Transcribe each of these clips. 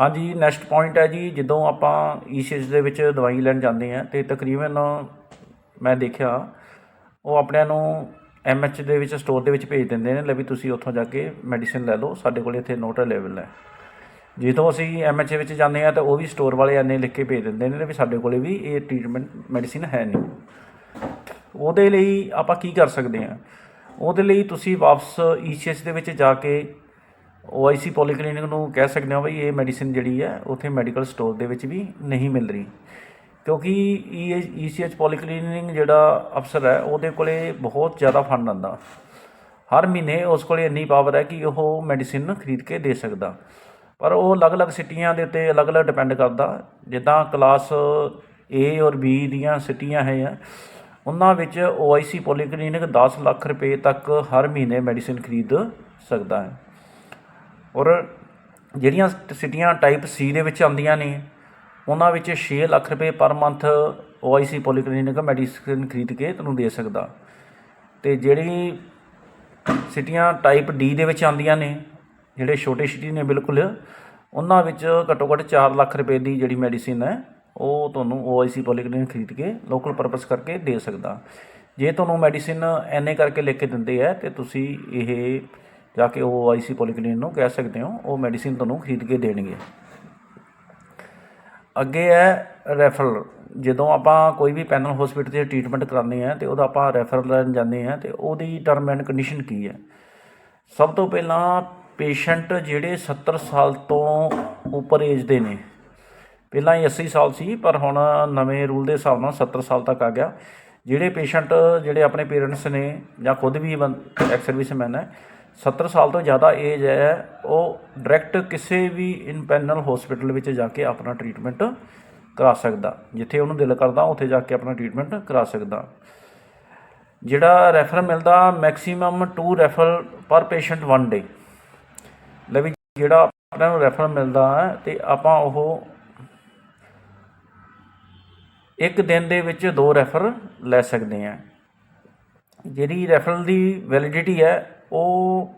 ਹਾਂਜੀ next point ਹੈ ਜੀ, ਜਦੋਂ ਆਪਾਂ ਈਸੀਐਸ ਦੇ ਵਿੱਚ ਦਵਾਈ ਲੈਣ ਜਾਂਦੇ ਆ ਤੇ ਤਕਰੀਬਨ ਮੈਂ ਦੇਖਿਆ, ਉਹ ਆਪਣਿਆਂ ਨੂੰ ਐਮਐਚ ਦੇ ਵਿੱਚ ਸਟੋਰ ਦੇ ਵਿੱਚ ਭੇਜ ਦਿੰਦੇ ਨੇ, ਲੈ ਵੀ ਤੁਸੀਂ ਉੱਥੋਂ ਜਾ ਕੇ ਮੈਡੀਸਿਨ ਲੈ ਲਓ, ਸਾਡੇ ਕੋਲ ਇੱਥੇ ਨੋਟ ਅਵੇਲੇਬਲ ਹੈ। ਜਦੋਂ ਅਸੀਂ ਐਮਐਚ ਵਿੱਚ ਜਾਂਦੇ ਆ ਤਾਂ ਉਹ ਵੀ ਸਟੋਰ ਵਾਲੇ ਐਨੇ ਲਿਖ ਕੇ ਭੇਜ ਦਿੰਦੇ ਨੇ ਵੀ ਸਾਡੇ ਕੋਲੇ ਵੀ ਇਹ ਟ੍ਰੀਟਮੈਂਟ ਮੈਡੀਸਿਨ ਹੈ ਨਹੀਂ। ਉਹਦੇ ਲਈ ਆਪਾਂ ਕੀ ਕਰ ਸਕਦੇ ਹਾਂ? ਉਹਦੇ ਲਈ ਤੁਸੀਂ ਵਾਪਸ ਈਸੀਐਸ ਦੇ ਵਿੱਚ ਜਾ ਕੇ ਓਆਈਸੀ ਪੋਲੀਕਲੀਨਿਕ ਨੂੰ ਕਹਿ ਸਕਦੇ ਹਾਂ ਵੀ ਇਹ ਮੈਡੀਸਿਨ ਜਿਹੜੀ ਹੈ, ਉੱਥੇ ਮੈਡੀਕਲ ਸਟੋਰ ਦੇ ਵਿੱਚ ਵੀ ਨਹੀਂ ਮਿਲ ਰਹੀ। ਕਿਉਂਕਿ ਈਸੀਐਚ ਪੋਲੀਕਲੀਨਿਕ ਜਿਹੜਾ ਅਫਸਰ ਹੈ, ਉਹਦੇ ਕੋਲੇ ਬਹੁਤ ਜ਼ਿਆਦਾ ਫੰਡ ਆਉਂਦਾ। ਹਰ ਮਹੀਨੇ ਉਸ ਕੋਲੇ ਇੰਨੀ ਪਾਵਰ ਹੈ ਕਿ ਉਹ ਮੈਡੀਸਿਨ ਖਰੀਦ ਕੇ ਦੇ ਸਕਦਾ। ਪਰ ਉਹ ਅਲੱਗ-ਅਲੱਗ ਸਿਟੀਆਂ ਦੇ ਉੱਤੇ ਅਲੱਗ-ਅਲੱਗ ਡਿਪੈਂਡ ਕਰਦਾ। ਜਿੱਦਾਂ ਕਲਾਸ A ਔਰ B ਦੀਆਂ ਸਿਟੀਆਂ ਹੈ ਉਹਨਾਂ ਵਿੱਚ OIC ਪੋਲੀਕਲੀਨਿਕ 10 ਲੱਖ ਰੁਪਏ ਤੱਕ ਹਰ ਮਹੀਨੇ ਮੈਡੀਸਿਨ ਖਰੀਦ ਸਕਦਾ ਹੈ। ਔਰ ਜਿਹੜੀਆਂ ਸਿਟੀਆਂ ਟਾਈਪ ਸੀ ਦੇ ਵਿੱਚ ਆਉਂਦੀਆਂ ਨੇ, ਉਹਨਾਂ ਵਿੱਚ 6 ਲੱਖ ਰੁਪਏ ਪਰ ਮੰਥ OIC ਪੋਲੀਕਲੀਨਿਕ ਮੈਡੀਸਿਨ ਖਰੀਦ ਕੇ ਤੁਹਾਨੂੰ ਦੇ ਸਕਦਾ। ਤੇ ਜਿਹੜੀ ਸਿਟੀਆਂ ਟਾਈਪ ਡੀ ਦੇ ਵਿੱਚ ਆਉਂਦੀਆਂ ਨੇ, ਜਿਹੜੇ ਛੋਟੇ ਸਿਟੀ ਨੇ ਬਿਲਕੁਲ, ਉਹਨਾਂ ਵਿੱਚ ਘੱਟੋ ਘੱਟ 4 ਲੱਖ ਰੁਪਏ ਦੀ ਜਿਹੜੀ ਮੈਡੀਸਿਨ ਹੈ, ਉਹ ਤੁਹਾਨੂੰ OIC ਪੋਲੀਕਲੀਨਿਕ ਖਰੀਦ ਕੇ ਲੋਕਲ ਪਰਪਸ ਕਰਕੇ ਦੇ ਸਕਦਾ। ਜੇ ਤੁਹਾਨੂੰ ਮੈਡੀਸਿਨ ਐਨੇ ਕਰਕੇ ਲਿਖ ਕੇ ਦਿੰਦੇ ਆ ਤੇ ਤੁਸੀਂ ਇਹ ਜਾ ਕੇ OIC ਪੋਲੀਕਲੀਨਿਕ ਨੂੰ, ਕਹਿ ਸਕਦੇ ਹੋ, ਉਹ ਮੈਡੀਸਿਨ ਤੁਹਾਨੂੰ ਖਰੀਦ ਕੇ ਦੇਣਗੇ। ਅੱਗੇ ਹੈ ਰੈਫਰਲ ਜਦੋਂ ਆਪਾਂ ਕੋਈ ਵੀ ਪੈਨਲ ਹਸਪੀਟਲ 'ਤੇ ਟ੍ਰੀਟਮੈਂਟ ਕਰਾਉਂਦੇ ਆ ਤੇ ਉਹਦਾ ਆਪਾਂ ਰੈਫਰਲ ਲੈਣ ਜਾਂਦੇ ਆ ਤੇ ਉਹਦੀ ਟਰਮ ਐਂਡ ਕੰਡੀਸ਼ਨ ਕੀ ਹੈ। ਸਭ ਤੋਂ ਪਹਿਲਾਂ ਪੇਸ਼ੈਂਟ ਜਿਹੜੇ 70 ਸਾਲ ਤੋਂ ਉੱਪਰ ਏਜ ਦੇ ਨੇ। ਪਹਿਲਾਂ ਹੀ 80 ਸਾਲ ਸੀ, ਪਰ ਹੁਣ ਨਵੇਂ ਰੂਲ ਦੇ ਹਿਸਾਬ ਨਾਲ 70 ਸਾਲ ਤੱਕ ਆ ਗਿਆ। ਜਿਹੜੇ ਪੇਸ਼ੈਂਟ ਜਿਹੜੇ ਆਪਣੇ ਪੇਰੈਂਟਸ ਨੇ ਜਾਂ ਖੁਦ ਵੀ ਐਕਸ ਸਰਵਿਸਮੈਨ ਹੈ 70 ਸਾਲ ਤੋਂ ਜ਼ਿਆਦਾ ਏਜ ਹੈ, ਉਹ ਡਾਇਰੈਕਟ ਕਿਸੇ ਵੀ ਇਨਪੈਨਲ ਹਸਪੀਟਲ ਵਿੱਚ ਜਾ ਕੇ ਆਪਣਾ ਟ੍ਰੀਟਮੈਂਟ ਕਰਾ ਸਕਦਾ। ਜਿੱਥੇ ਉਹਨੂੰ ਦਿਲ ਕਰਦਾ, ਉੱਥੇ ਜਾ ਕੇ ਆਪਣਾ ਟ੍ਰੀਟਮੈਂਟ ਕਰਾ ਸਕਦਾ। ਜਿਹੜਾ ਰੈਫਰ ਮਿਲਦਾ ਮੈਕਸਿਮਮ 2 ਰੈਫਰ ਪਰ ਪੇਸ਼ੈਂਟ ਵਨ ਡੇ ਲੈ ਵੀ ਜਿਹੜਾ ਆਪਾਂ ਨੂੰ ਰੈਫਰ ਮਿਲਦਾ ਹੈ, ਤੇ ਆਪਾਂ ਉਹ ਇੱਕ ਦਿਨ ਦੇ ਵਿੱਚ ਦੋ ਰੈਫਰ ਲੈ ਸਕਦੇ ਹਾਂ। ਜਿਹੜੀ ਰੈਫਰਲ ਦੀ ਵੈਲਿਡਿਟੀ ਹੈ ਉਹ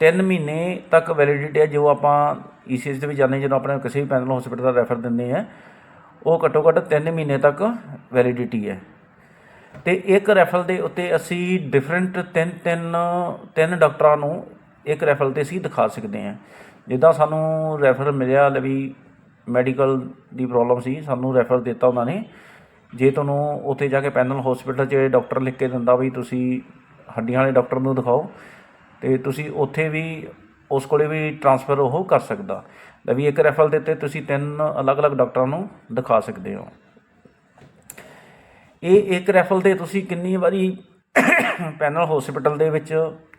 3 ਮਹੀਨੇ ਤੱਕ ਵੈਲਿਡਿਟੀ ਹੈ, ਜੋ ਆਪਾਂ ਈਸੀਐਸ ਦੇ ਵਿੱਚ ਜਾਂਦੇ ਜਦੋਂ ਆਪਣੇ ਕਿਸੇ ਵੀ ਪੈਨਲ ਹਸਪੀਟਲ ਦਾ ਰੈਫਰ ਦਿੰਦੇ ਆ ਉਹ ਘੱਟੋ ਘੱਟ 3 ਮਹੀਨੇ ਤੱਕ ਵੈਲਿਡਿਟੀ ਹੈ। ਤੇ ਇੱਕ ਰੈਫਲ ਦੇ ਉੱਤੇ ਅਸੀਂ ਡਿਫਰੈਂਟ ਤਿੰਨ ਤਿੰਨ ਤਿੰਨ ਡਾਕਟਰਾਂ ਨੂੰ ਇੱਕ ਰੈਫਲ ਤੇ ਅਸੀਂ ਦਿਖਾ ਸਕਦੇ ਹਾਂ। ਜਿੱਦਾਂ ਸਾਨੂੰ ਰੈਫਰ ਮਿਲਿਆ ਲਵੀ ਮੈਡੀਕਲ ਦੀ ਪ੍ਰੋਬਲਮ ਸੀ, ਸਾਨੂੰ ਰੈਫਰ ਦਿੱਤਾ ਉਹਨਾਂ ਨੇ। ਜੇ ਤੁਹਾਨੂੰ ਉੱਥੇ ਜਾ ਕੇ ਪੈਨਲ ਹਸਪੀਟਲ 'ਚ ਡਾਕਟਰ ਲਿਖ ਕੇ ਦਿੰਦਾ ਵੀ ਤੁਸੀਂ ਹੱਡੀਆਂ ਵਾਲੇ ਡਾਕਟਰ ਨੂੰ ਦਿਖਾਓ ਤੇ ਤੁਸੀਂ ਉੱਥੇ ਵੀ ਉਸ ਕੋਲੇ ਵੀ ਟ੍ਰਾਂਸਫਰ ਉਹ ਕਰ ਸਕਦਾ। ਲਵੀ ਇੱਕ ਰੈਫਲ ਦੇ ਉੱਤੇ ਤੁਸੀਂ ਤਿੰਨ ਅਲੱਗ-ਅਲੱਗ ਡਾਕਟਰਾਂ ਨੂੰ ਦਿਖਾ ਸਕਦੇ ਹੋ। ਇਹ ਇੱਕ ਰੈਫਲ ਤੇ ਤੁਸੀਂ ਕਿੰਨੀ ਵਾਰੀ ਪੈਨਲ ਹਸਪੀਟਲ ਦੇ ਵਿੱਚ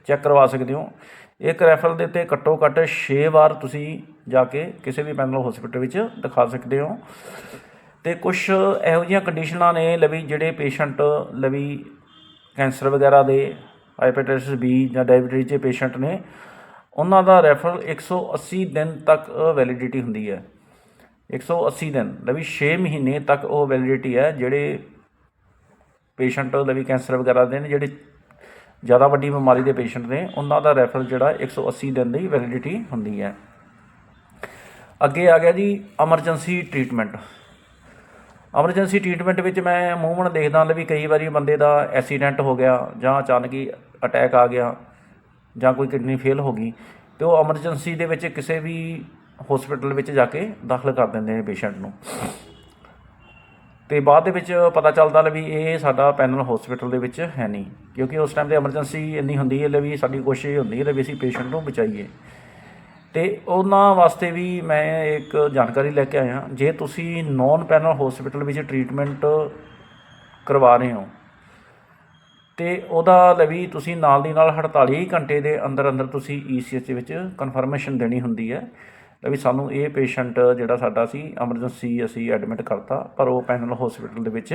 ਚੈੱਕ ਕਰਵਾ ਸਕਦੇ ਹੋ। ਇੱਕ ਰੈਫਲ ਦੇ ਉੱਤੇ ਘੱਟੋ ਘੱਟ 6 ਵਾਰ ਤੁਸੀਂ ਜਾ ਕੇ ਕਿਸੇ ਵੀ ਪੈਨਲ ਹਸਪੀਟਲ ਵਿੱਚ ਦਿਖਾ ਸਕਦੇ ਹੋ। ਤੇ ਕੁਝ ਇਹੋ ਜਿਹੀਆਂ ਕੰਡੀਸ਼ਨਾਂ ਨੇ ਲਵੀ ਜਿਹੜੇ ਪੇਸ਼ੈਂਟ ਲਵੀ ਕੈਂਸਰ ਵਗੈਰਾ ਦੇ ਹਾਈਪਰਟੈਂਸਿਸ ਬੀ ਜਾਂ ਡਾਇਬੀਟੀਜ਼ ਦੇ ਪੇਸ਼ੈਂਟ ਨੇ, ਉਹਨਾਂ ਦਾ ਰੈਫਰਲ 180 ਦਿਨ ਤੱਕ ਵੈਲਿਡਿਟੀ ਹੁੰਦੀ ਹੈ। 180 ਦਿਨ ਦਾ ਵੀ 6 ਮਹੀਨੇ ਤੱਕ ਉਹ ਵੈਲਿਡਿਟੀ ਹੈ, ਜਿਹੜੇ ਪੇਸ਼ੈਂਟ ਦਾ ਵੀ ਕੈਂਸਰ ਵਗੈਰਾ ਦੇ ਨੇ, ਜਿਹੜੇ ਜ਼ਿਆਦਾ ਵੱਡੀ ਬਿਮਾਰੀ ਦੇ ਪੇਸ਼ੈਂਟ ਨੇ, ਉਹਨਾਂ ਦਾ ਰੈਫਰਲ ਜਿਹੜਾ 180 ਦਿਨ ਦੀ ਵੈਲਿਡਿਟੀ ਹੁੰਦੀ ਹੈ। ਅੱਗੇ ਆ ਗਿਆ ਜੀ, ਐਮਰਜੈਂਸੀ ਟ੍ਰੀਟਮੈਂਟ। ਐਮਰਜੈਂਸੀ ਟ੍ਰੀਟਮੈਂਟ ਵਿੱਚ ਮੈਂ ਮੂਵਮੈਂਟ ਦੇਖਦਾ ਲਈ ਵੀ ਕਈ ਵਾਰੀ ਬੰਦੇ ਦਾ ਐਕਸੀਡੈਂਟ ਹੋ ਗਿਆ ਜਾਂ ਅਚਾਨਕ ਹੀ ਅਟੈਕ ਆ ਗਿਆ ਜਾਂ ਕੋਈ ਕਿਡਨੀ ਫੇਲ ਹੋ ਗਈ ਤੇ ਉਹ ਐਮਰਜੈਂਸੀ ਦੇ ਵਿੱਚ ਕਿਸੇ ਵੀ ਹਸਪੀਟਲ ਵਿੱਚ ਜਾ ਕੇ ਦਾਖਲ ਕਰ ਦਿੰਦੇ ਨੇ ਪੇਸ਼ੈਂਟ ਨੂੰ। ਤੇ ਬਾਅਦ ਦੇ ਵਿੱਚ ਪਤਾ ਚੱਲਦਾ ਲੈ ਵੀ ਇਹ ਸਾਡਾ ਪੈਨਲ ਹਸਪੀਟਲ ਦੇ ਵਿੱਚ ਹੈ ਨਹੀਂ, ਕਿਉਂਕਿ ਉਸ ਟਾਈਮ ਤੇ ਐਮਰਜੈਂਸੀ ਇੰਨੀ ਹੁੰਦੀ ਹੈ, ਲੈ ਵੀ ਸਾਡੀ ਕੋਸ਼ਿਸ਼ ਹੁੰਦੀ ਹੈ, ਲੈ ਵੀ ਅਸੀਂ ਪੇਸ਼ੈਂਟ ਨੂੰ ਬਚਾਈਏ। ਤੇ ਉਹਨਾਂ ਵਾਸਤੇ ਵੀ ਮੈਂ ਇੱਕ ਜਾਣਕਾਰੀ ਲੈ ਕੇ ਆਇਆ। ਜੇ ਤੁਸੀਂ ਨੌਨ ਪੈਨਲ ਹਸਪੀਟਲ ਵਿੱਚ ਟ੍ਰੀਟਮੈਂਟ ਕਰਵਾ ਰਹੇ ਹੋ, ਤੇ ਉਹਦਾ ਲਵੀ ਤੁਸੀਂ ਨਾਲ ਦੀ ਨਾਲ 48 ਘੰਟੇ ਦੇ ਅੰਦਰ ਅੰਦਰ ਤੁਸੀਂ ਈਸੀਐਚ ਵਿੱਚ ਕਨਫਰਮੇਸ਼ਨ ਦੇਣੀ ਹੁੰਦੀ ਹੈ। ਲਵੀ ਸਾਨੂੰ ਇਹ ਪੇਸ਼ੈਂਟ ਜਿਹੜਾ ਸਾਡਾ ਸੀ ਐਮਰਜੈਂਸੀ ਅਸੀਂ ਐਡਮਿਟ ਕਰਤਾ, ਪਰ ਉਹ ਪੈਨਲ ਹਸਪੀਟਲ ਦੇ ਵਿੱਚ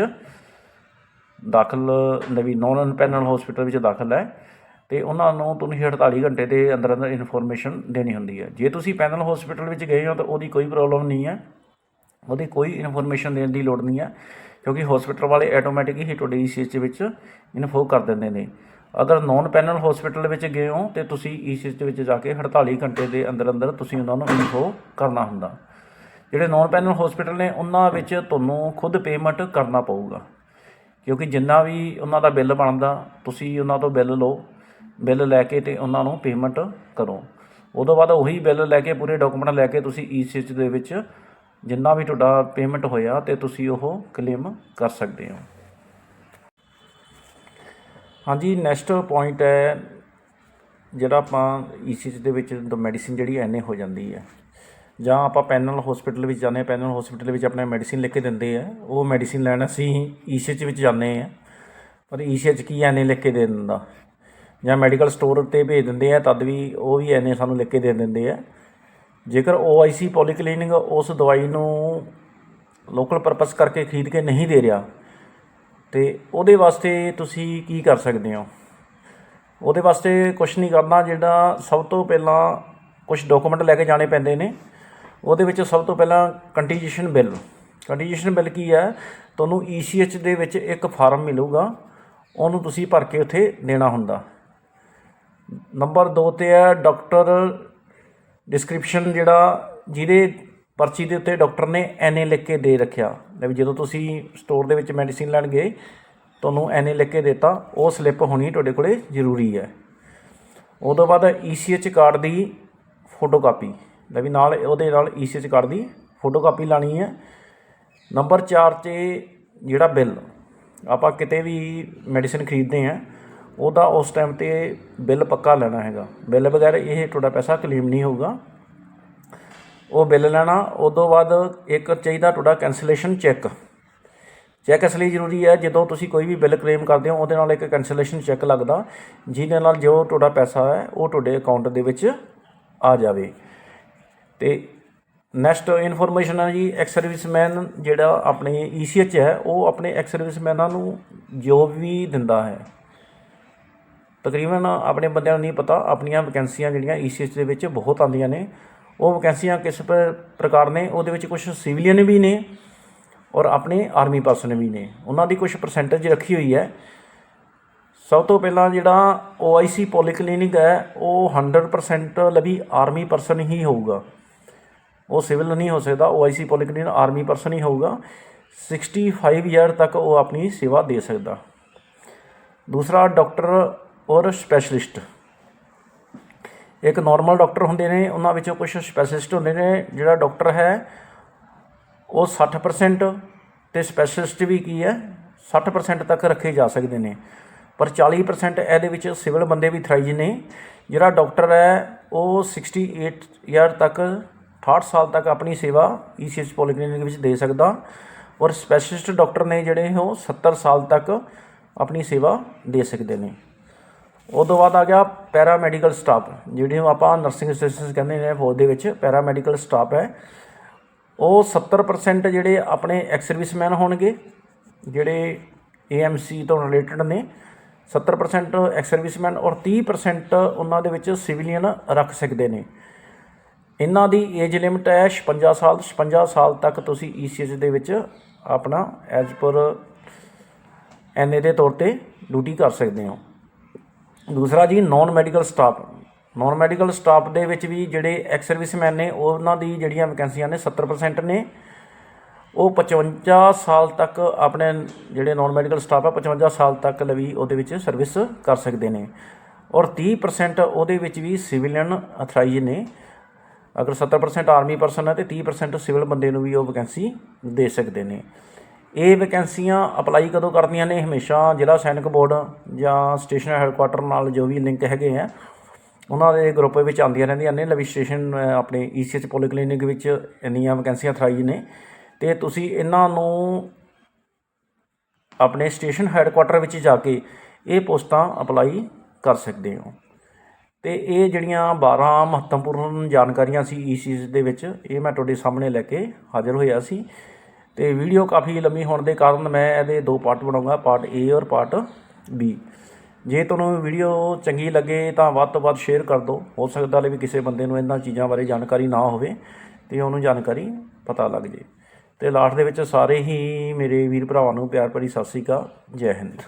ਦਾਖਲ ਲਵੀ ਨੌਨ ਪੈਨਲ ਹਸਪੀਟਲ ਵਿੱਚ ਦਾਖਲ ਹੈ। ਤੇ ਉਹਨਾਂ ਨੂੰ ਤੁਸੀਂ 48 ਘੰਟੇ ਦੇ ਅੰਦਰ ਅੰਦਰ ਇਨਫੋਰਮੇਸ਼ਨ ਦੇਣੀ ਹੁੰਦੀ ਹੈ। ਜੇ ਤੁਸੀਂ ਪੈਨਲ ਹਸਪੀਟਲ ਵਿੱਚ ਗਏ ਹੋ ਤਾਂ ਉਹਦੀ ਕੋਈ ਪ੍ਰੋਬਲਮ ਨਹੀਂ ਹੈ। ਉਹਦੀ ਕੋਈ ਇਨਫੋਰਮੇਸ਼ਨ ਦੇਣ ਦੀ ਲੋੜ ਨਹੀਂ ਹੈ, ਕਿਉਂਕਿ ਹਸਪੀਟਲ ਵਾਲੇ ਆਟੋਮੈਟਿਕ ਹੀ ਤੁਹਾਡੇ ਈਸੀਐਚ ਵਿੱਚ ਇਨਫੋ ਕਰ ਦਿੰਦੇ ਨੇ। ਅਗਰ ਨੌਨ ਪੈਨਲ ਹਸਪੀਟਲ ਵਿੱਚ ਗਏ ਹੋ ਤੇ ਤੁਸੀਂ ਈਸੀਐਚ ਦੇ ਵਿੱਚ ਜਾ ਕੇ 48 ਘੰਟੇ ਦੇ ਅੰਦਰ ਅੰਦਰ ਤੁਸੀਂ ਉਹਨਾਂ ਨੂੰ ਇਨਫੋ ਕਰਨਾ ਹੁੰਦਾ। ਜਿਹੜੇ ਨੌਨ ਪੈਨਲ ਹਸਪੀਟਲ ਨੇ, ਉਹਨਾਂ ਵਿੱਚ ਤੁਹਾਨੂੰ ਖੁਦ ਪੇਮੈਂਟ ਕਰਨਾ ਪਊਗਾ। ਕਿਉਂਕਿ ਜਿੰਨਾ ਵੀ ਉਹਨਾਂ ਦਾ ਬਿੱਲ ਬਣਦਾ, ਤੁਸੀਂ ਉਹਨਾਂ ਤੋਂ ਬਿੱਲ ਲਓ। ਬਿੱਲ ਲੈ ਕੇ ਤੇ ਉਹਨਾਂ ਨੂੰ ਪੇਮੈਂਟ ਕਰੋ। ਉਦੋਂ ਬਾਅਦ ਉਹੀ ਬਿੱਲ ਲੈ ਕੇ, ਪੂਰੇ ਡਾਕੂਮੈਂਟ ਲੈ ਕੇ ਤੁਸੀਂ ਈ ਈਸੀਐਚ ਦੇ ਵਿੱਚ ਜਿੰਨਾ ਵੀ ਤੁਹਾਡਾ ਪੇਮੈਂਟ ਹੋਇਆ ਤੇ ਤੁਸੀਂ ਉਹ ਕਲੇਮ ਕਰ ਸਕਦੇ ਹੋ। ਹਾਂਜੀ ਨੈਕਸਟ ਪੁਆਇੰਟ ਹੈ ਜਿਹੜਾ ਆਪਾਂ ਈ ਈਸੀਐਚ ਦੇ ਵਿੱਚ ਮੈਡੀਸਿਨ ਜਿਹੜੀ ਐਨੇ ਹੋ ਜਾਂਦੀ ਹੈ। ਜਾਂ ਆਪਾਂ ਪੈਨਲ ਹਸਪੀਟਲ ਵਿੱਚ ਜਾਂਦੇ ਹਾਂ, ਪੈਨਲ ਹਸਪੀਟਲ ਵਿੱਚ ਆਪਣੇ ਮੈਡੀਸਿਨ ਲਿਖ ਕੇ ਦਿੰਦੇ ਆ। ਉਹ ਮੈਡੀਸਿਨ ਲੈਣ ਅਸੀਂ ਈਸੀਐਚ ਵਿੱਚ ਜਾਂਦੇ ਆ ਪਰ ਈਸੀਐਚ ਕੀ ਐਨੇ ਲਿਖ ਕੇ ਦੇ ਦਿੰਦਾ। ਜਾਂ ਮੈਡੀਕਲ ਸਟੋਰ ਤੇ ਭੇਜ ਦਿੰਦੇ ਆ, ਤਦ ਵੀ ਉਹ ਵੀ ਐਨੇ ਸਾਨੂੰ ਲਿਖ ਕੇ ਦੇ ਦਿੰਦੇ ਆ। ਜੇਕਰ ਓਆਈਸੀ ਪੋਲੀਕਲੀਨਿਕ ਉਸ ਦਵਾਈ ਨੂੰ ਲੋਕਲ ਪਰਪਸ ਕਰਕੇ ਖਰੀਦ ਕੇ ਨਹੀਂ ਦੇ ਰਿਹਾ, ਤੇ ਉਹਦੇ ਵਾਸਤੇ ਤੁਸੀਂ ਕੀ ਕਰ ਸਕਦੇ ਹੋ? ਉਹਦੇ ਵਾਸਤੇ ਕੁਝ ਨਹੀਂ ਕਰਨਾ, ਜਿਹੜਾ ਸਭ ਤੋਂ ਪਹਿਲਾਂ ਕੁਝ ਡਾਕੂਮੈਂਟ ਲੈ ਕੇ ਜਾਣੇ ਪੈਂਦੇ ਨੇ। ਉਹਦੇ ਵਿੱਚ ਸਭ ਤੋਂ ਪਹਿਲਾਂ ਕੰਟੀਜੀਸ਼ਨ ਬਿੱਲ। ਕੰਟੀਜੀਸ਼ਨ ਬਿੱਲ ਕੀ ਹੈ? ਤੁਹਾਨੂੰ ਈਸੀਐਚ ਦੇ ਵਿੱਚ ਇੱਕ ਫਾਰਮ ਮਿਲੂਗਾ, ਉਹਨੂੰ ਤੁਸੀਂ ਭਰ ਕੇ ਉੱਥੇ ਦੇਣਾ ਹੁੰਦਾ। ਨੰਬਰ 2 ਤੇ ਹੈ ਡਾਕਟਰ ਡਿਸਕ੍ਰਿਪਸ਼ਨ ਜਿਹੜਾ ਜਿਹਦੇ ਪਰਚੀ ਦੇ ਉੱਤੇ ਡਾਕਟਰ ਨੇ ਐਨਏ ਲਿਖ ਕੇ ਦੇ ਰੱਖਿਆ। ਲੈ ਵੀ ਜਦੋਂ ਤੁਸੀਂ ਸਟੋਰ ਦੇ ਵਿੱਚ ਮੈਡੀਸਿਨ ਲੈਣ ਗਏ, ਤੁਹਾਨੂੰ ਐਨਏ ਲਿਖ ਕੇ ਦਿੱਤਾ, ਉਹ ਸਲਿੱਪ ਹੋਣੀ ਤੁਹਾਡੇ ਕੋਲੇ ਜ਼ਰੂਰੀ ਹੈ। ਉਹ ਤੋਂ ਬਾਅਦ ਈਸੀਐਚ ਕਾਰਡ ਦੀ ਫੋਟੋਕਾਪੀ। ਲੈ ਵੀ ਨਾਲ ਉਹਦੇ ਨਾਲ ਈਸੀਐਚ ਕਾਰਡ ਦੀ ਫੋਟੋਕਾਪੀ ਲਾਣੀ ਹੈ। ਨੰਬਰ 4 'ਤੇ ਜਿਹੜਾ ਬਿੱਲ, ਆਪਾਂ ਕਿਤੇ ਵੀ ਮੈਡੀਸਿਨ ਖਰੀਦਦੇ ਆ ਉਹਦਾ ਉਸ ਟਾਈਮ ਤੇ ਬਿੱਲ ਪੱਕਾ ਲੈਣਾ ਹੈਗਾ। ਬਿੱਲ ਬਗੈਰ ਇਹ ਤੁਹਾਡਾ ਪੈਸਾ ਕਲੇਮ ਨਹੀਂ ਹੋਊਗਾ। ਉਹ ਬਿੱਲ ਲੈਣਾ ਉਸ ਤੋਂ ਬਾਅਦ ਇੱਕ ਚਾਹੀਦਾ ਤੁਹਾਡਾ ਕੈਂਸਲੇਸ਼ਨ ਚੈੱਕ ਚੈੱਕ ਇਸ ਲਈ ਜ਼ਰੂਰੀ ਹੈ, ਜਦੋਂ ਤੁਸੀਂ ਕੋਈ ਵੀ ਬਿੱਲ ਕਲੇਮ ਕਰਦੇ ਹੋ, ਉਹਦੇ ਨਾਲ ਇੱਕ ਕੈਂਸਲੇਸ਼ਨ ਚੈੱਕ ਲੱਗਦਾ, ਜਿਹਦੇ ਨਾਲ ਜੋ ਤੁਹਾਡਾ ਪੈਸਾ ਹੈ, ਉਹ ਤੁਹਾਡੇ ਅਕਾਊਂਟ ਦੇ ਵਿੱਚ ਆ ਜਾਵੇ। ਤੇ ਨੈਕਸਟ ਇਨਫੋਰਮੇਸ਼ਨ ਹੈ ਜੀ ਐਕਸ ਸਰਵਿਸਮੈਨ ਜਿਹੜਾ ਆਪਣੇ ਈਸੀਐਚ ਹੈ, ਉਹ ਆਪਣੇ ਐਕਸ ਸਰਵਿਸਮੈਨਾਂ ਨੂੰ ਜੋਬ ਵੀ ਦਿੰਦਾ ਹੈ ਤਕਰੀਬਨ ਆਪਣੇ ਬੰਦਿਆਂ ਨੂੰ ਨਹੀਂ ਪਤਾ, ਆਪਣੀਆਂ ਵੈਕੈਂਸੀਆਂ ਜਿਹੜੀਆਂ ਈਸੀਐਚ ਦੇ ਵਿੱਚ ਬਹੁਤ ਆਉਂਦੀਆਂ ਨੇ। ਉਹ ਵੈਕੈਂਸੀਆਂ ਕਿਸ ਪ੍ਰਕਾਰ ਨੇ, ਉਹਦੇ ਵਿੱਚ ਕੁਝ ਸਿਵਲੀਅਨ ਵੀ ਨੇ ਔਰ ਆਪਣੇ ਆਰਮੀ ਪਰਸਨ ਵੀ ਨੇ। ਉਹਨਾਂ ਦੀ ਕੁਝ ਪਰਸੈਂਟੇਜ ਰੱਖੀ ਹੋਈ ਹੈ। ਸਭ ਤੋਂ ਪਹਿਲਾਂ ਜਿਹੜਾ OIC ਪੋਲੀਕਲੀਨਿਕ ਹੈ, ਉਹ 100% ਲਵੀ ਆਰਮੀ ਪਰਸਨ ਹੀ ਹੋਊਗਾ। ਉਹ ਸਿਵਲ ਨਹੀਂ ਹੋ ਸਕਦਾ OIC ਪੋਲੀਕਲੀਨਿਕ ਆਰਮੀ ਪਰਸਨ ਹੀ ਹੋਊਗਾ। 65 ਇਅਰ ਤੱਕ ਉਹ ਆਪਣੀ ਸੇਵਾ ਦੇ ਸਕਦਾ। ਦੂਸਰਾ ਡਾਕਟਰ ਔਰ ਸਪੈਸ਼ਲਿਸਟ। ਇੱਕ ਨਾਰਮਲ ਡਾਕਟਰ ਹੁੰਦੇ ਨੇ, ਉਹਨਾਂ ਵਿੱਚੋਂ ਕੁਝ ਸਪੈਸ਼ਲਿਸਟ ਹੁੰਦੇ ਨੇ, ਜਿਹੜਾ ਡਾਕਟਰ ਹੈ, ਉਹ 60% ਤੇ ਸਪੈਸ਼ਲਿਸਟ ਵੀ ਕੀ ਹੈ 60% ਤੱਕ ਰੱਖੇ ਜਾ ਸਕਦੇ ਨੇ। ਪਰ 40% ਇਹਦੇ ਵਿੱਚ ਸਿਵਲ ਬੰਦੇ ਵੀ ਥਰਾਈਜ ਨੇ, ਜਿਹੜਾ ਡਾਕਟਰ ਹੈ, ਉਹ 68 ਇਅਰ ਤੱਕ 68 ਸਾਲ ਤੱਕ ਆਪਣੀ ਸੇਵਾ ਈਸੀਐਚ ਪੋਲੀਕਲੀਨਿਕ ਵਿੱਚ ਦੇ ਸਕਦਾ। ਔਰ ਸਪੈਸ਼ਲਿਸਟ ਡਾਕਟਰ ਨੇ ਜਿਹੜੇ ਉਹ 70 ਸਾਲ ਤੱਕ ਆਪਣੀ ਸੇਵਾ ਦੇ ਸਕਦੇ ਨੇ। ਉਦੋਂ ਬਾਅਦ ਆ ਗਿਆ ਪੈਰਾ ਮੈਡੀਕਲ ਸਟਾਫ ਜਿਹੜੀ ਨੂੰ ਆਪਾਂ ਨਰਸਿੰਗ ਅਸਿਸਟੈਂਟਸ ਕਹਿੰਦੇ ਨੇ ਫੌਜ ਦੇ ਵਿੱਚ ਪੈਰਾ ਮੈਡੀਕਲ ਸਟਾਫ ਹੈ। ਉਹ 70% ਜਿਹੜੇ ਆਪਣੇ ਐਕਸ ਸਰਵਿਸਮੈਨ ਹੋਣਗੇ, ਜਿਹੜੇ ਏਐਮਸੀ ਤੋਂ ਰਿਲੇਟਡ ਨੇ 70% ਐਕਸ ਸਰਵਿਸਮੈਨ ਔਰ 30% ਉਹਨਾਂ ਦੇ ਵਿੱਚ ਸਿਵਲੀਅਨ ਰੱਖ ਸਕਦੇ ਨੇ। ਇਹਨਾਂ ਦੀ ਏਜ ਲਿਮਟ ਹੈ 56 ਸਾਲ 56 ਸਾਲ ਤੱਕ ਤੁਸੀਂ ਈਸੀਐਚ ਦੇ ਵਿੱਚ ਆਪਣਾ ਐਜ਼ ਪਰ ਐਨਏ ਦੇ ਤੌਰ ਤੇ ਡਿਊਟੀ ਕਰ ਸਕਦੇ ਹੋ। ਦੂਸਰਾ ਜੀ non medical staff non medical staff ਦੇ ਵਿੱਚ ਵੀ ਜਿਹੜੇ ਐਕਸ ਸਰਵਿਸਮੈਨ ਨੇ, ਉਹਨਾਂ ਦੀ ਜਿਹੜੀਆਂ ਵੈਕੈਂਸੀਆਂ ਨੇ 70% ਨੇ। ਉਹ 55 ਸਾਲ ਤੱਕ ਆਪਣੇ ਜਿਹੜੇ ਨਾਨ ਮੈਡੀਕਲ ਸਟਾਫ ਆ 55 ਸਾਲ ਤੱਕ ਲਵੀ ਉਹਦੇ ਵਿੱਚ ਸਰਵਿਸ ਕਰ ਸਕਦੇ ਨੇ। ਔਰ 30% ਉਹਦੇ ਵਿੱਚ ਵੀ ਸਿਵਲੀਅਨ ਅਥਰਾਈਜ਼ ਨੇ। ਅਗਰ 70% ਆਰਮੀ ਪਰਸਨ ਹੈ ਤੇ 30% ਸਿਵਲ ਬੰਦੇ ਨੂੰ ਵੀ ਉਹ ਵੈਕੈਂਸੀ ਦੇ ਸਕਦੇ ਨੇ। ਇਹ ਵੈਕੈਂਸੀਆਂ ਅਪਲਾਈ ਕਦੋਂ ਕਰਦੀਆਂ ਨੇ? ਹਮੇਸ਼ਾ ਜ਼ਿਲ੍ਹਾ ਸੈਨਿਕ ਬੋਰਡ ਜਾਂ ਸਟੇਸ਼ਨ ਹੈੱਡਕੁਆਟਰ ਨਾਲ ਜੋ ਵੀ ਲਿੰਕ ਹੈਗੇ ਆ ਉਹਨਾਂ ਦੇ ਗਰੁੱਪ ਵਿੱਚ ਆਉਂਦੀਆਂ ਰਹਿੰਦੀਆਂ ਨੇ। ਲਵੀ ਸਟੇਸ਼ਨ ਅ, ਆਪਣੇ ਈਸੀਐਚ ਪੋਲੀਕਲੀਨਿਕ ਵਿੱਚ ਇੰਨੀਆਂ ਵੈਕੈਂਸੀਆਂ ਥਰਾਈ ਨੇ। ਤੇ ਤੁਸੀਂ ਇਹਨਾਂ ਨੂੰ ਆਪਣੇ ਸਟੇਸ਼ਨ ਹੈੱਡਕੁਆਟਰ ਵਿੱਚ ਜਾ ਕੇ ਇਹ ਪੋਸਟਾਂ ਅਪਲਾਈ ਕਰ ਸਕਦੇ ਹੋ। ਤੇ ਇਹ ਜਿਹੜੀਆਂ 12 ਮਹੱਤਵਪੂਰਨ ਜਾਣਕਾਰੀਆਂ ਸੀ ਈਸੀਐਚ ਦੇ ਵਿੱਚ ਇਹ ਮੈਂ ਤੁਹਾਡੇ ਸਾਹਮਣੇ ਲੈ ਕੇ ਹਾਜ਼ਰ ਹੋਇਆ ਸੀ। ਤੇ ਵੀਡੀਓ ਕਾਫੀ ਲੰਮੀ ਹੋਣ ਦੇ ਕਾਰਨ ਮੈਂ ਇਹਦੇ ਦੋ ਪਾਰਟ ਬਣਾਉਂਗਾ ਪਾਰਟ A ਔਰ ਪਾਰਟ B ਜੇ ਤੁਹਾਨੂੰ ਵੀਡੀਓ ਚੰਗੀ ਲੱਗੇ ਤਾਂ ਵੱਧ ਤੋਂ ਵੱਧ ਸ਼ੇਅਰ ਕਰ ਦਿਓ। ਹੋ ਸਕਦਾ ਹੈ ਵੀ ਕਿਸੇ ਬੰਦੇ ਨੂੰ ਇਹਨਾਂ ਚੀਜ਼ਾਂ ਬਾਰੇ ਜਾਣਕਾਰੀ ਨਾ ਹੋਵੇ ਤੇ ਉਹਨੂੰ ਜਾਣਕਾਰੀ ਪਤਾ ਲੱਗ ਜੇ। ਤੇ ਲਾਸਟ ਦੇ ਵਿੱਚ ਸਾਰੇ ਹੀ ਮੇਰੇ ਵੀਰ ਭਰਾਵਾਂ ਨੂੰ ਪਿਆਰ ਭਰੀ ਸਤਿ ਸ੍ਰੀ ਅਕਾਲ। ਜੈ ਹਿੰਦ।